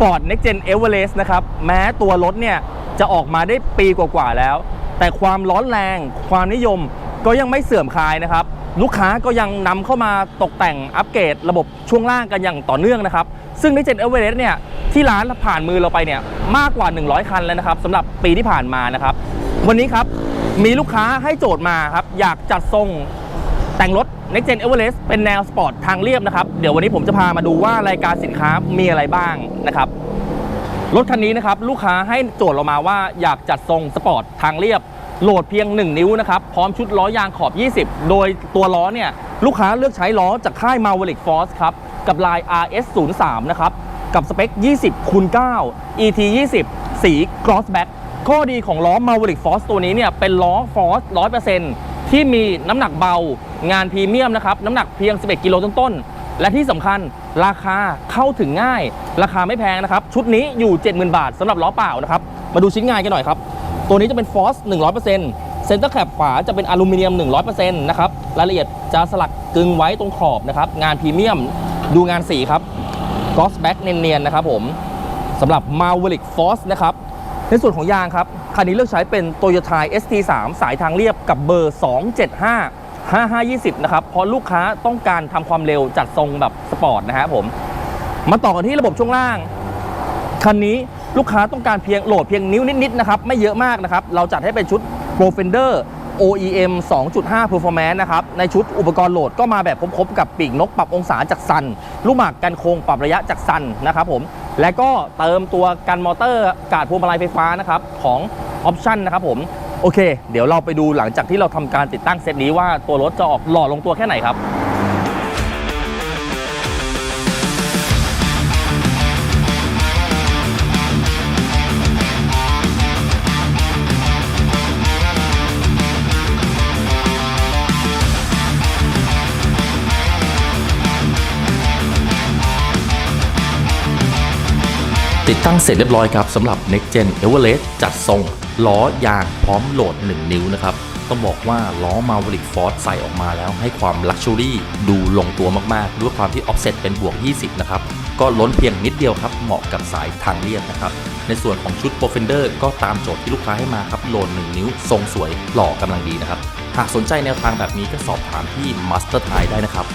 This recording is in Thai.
Ford Next Gen Everest นะครับแม้ตัวรถเนี่ยจะออกมาได้ปีกว่าๆแล้ว แต่ความร้อนแรงความนิยมก็ยังไม่เสื่อมคลายนะครับ ลูกค้าก็ยังนำเข้ามาตกแต่งอัปเกรดระบบช่วงล่างกันอย่างต่อเนื่องนะครับ ซึ่ง Next Gen Everest เนี่ยที่ร้านผ่านมือเราไปเนี่ยมากกว่า 100 คันแล้วนะครับสำหรับปีที่ผ่านมานะครับ วันนี้ครับมีลูกค้าให้โจทย์มาครับอยากจัดทรง แต่งรถ Next Gen Everest เป็นแนวสปอร์ตทางเรียบนะครับ เดี๋ยววันนี้ผมจะพามาดูว่ารายการสินค้ามีอะไรบ้างนะครับ รถคันนี้นะครับ ลูกค้าให้โจทย์เรามาว่าอยากจัดทรงสปอร์ตทางเรียบ โหลดเพียง 1 นิ้วนะครับ พร้อมชุดล้อยางขอบ 20 โดยตัวล้อเนี่ย ลูกค้าเลือกใช้ล้อจากค่าย Maverick Force ครับ กับลาย RS 0 3 นะครับ กับสเปค 20คูณ9 ET 20สี Crossback ข้อดีของล้อ Maverick Force ตัวนี้เนี่ยเป็นล้อ Force 100% ที่มีน้ำหนักเบางานพรีเมียมนะครับน้ำหนักเพียง 11 กิโลต้นๆและที่สำคัญราคาเข้าถึงง่าย ราคาไม่แพงนะครับ ชุดนี้อยู่ 70,000 บาทสำหรับล้อเปล่านะครับมาดูชิ้นงานกันหน่อยครับ ตัวนี้จะเป็น Force 100%เซนเตอร์แคปขวาจะเป็นอลูมิเนียม 100%นะครับรายละเอียดจะสลักกึงไว้ตรงขอบนะครับงานพรีเมียมดูงานสีครับกอสแบ็กเนียนๆนะครับผมสำหรับ Maverick Force นะครับ ในส่วนของยางครับ คันนี้เลือกใช้เป็น Toyota ST3 สายทางเรียบกับเบอร์ 275 5520 นะครับ เพราะลูกค้าต้องการทำความเร็วจัดทรงแบบสปอร์ตนะฮะผม มาต่อกันที่ระบบช่วงล่าง คันนี้ลูกค้าต้องการเพียงโหลดเพียงนิ้วนิดๆนะครับ ไม่เยอะมากนะครับ เราจัดให้เป็นชุด Pro Fender OEM 2.5 Performance นะครับ ในชุดอุปกรณ์โหลดก็มาแบบครบๆกับปีกนกปรับองศาจากซัน ลูกหมากกันโค้งปรับระยะจากซันนะครับผม และก็เติมตัวกันมอเตอร์กาดพวงมาลัยไฟฟ้านะครับของออปชันนะครับผม โอเค เดี๋ยวเราไปดูหลังจากที่เราทำการติดตั้งเซตนี้ว่าตัวรถจะออกหล่อลงตัวแค่ไหนครับ ติดตั้งเสร็จเรียบร้อยครับสำหรับ Next Gen Everest จัดทรงล้อยางพร้อมโหลด 1 นิ้วนะครับ ต้องบอกว่าล้อ Maverick Force ใส่ออกมาแล้วให้ความ Luxury ดูลงตัวมากๆ ด้วยความที่ Offset เป็นบวก 20 นะครับ ก็ล้นเพียงนิดเดียวครับ เหมาะกับสายทางเรียบนะครับ ในส่วนของชุด Profender ก็ตามโจทย์ที่ลูกค้าให้มาครับโหลด 1 นิ้ว ทรงสวยหล่อกำลังดีนะครับ หากสนใจแนวทางแบบนี้ก็สอบถามที่ Master t i ได้นะครับ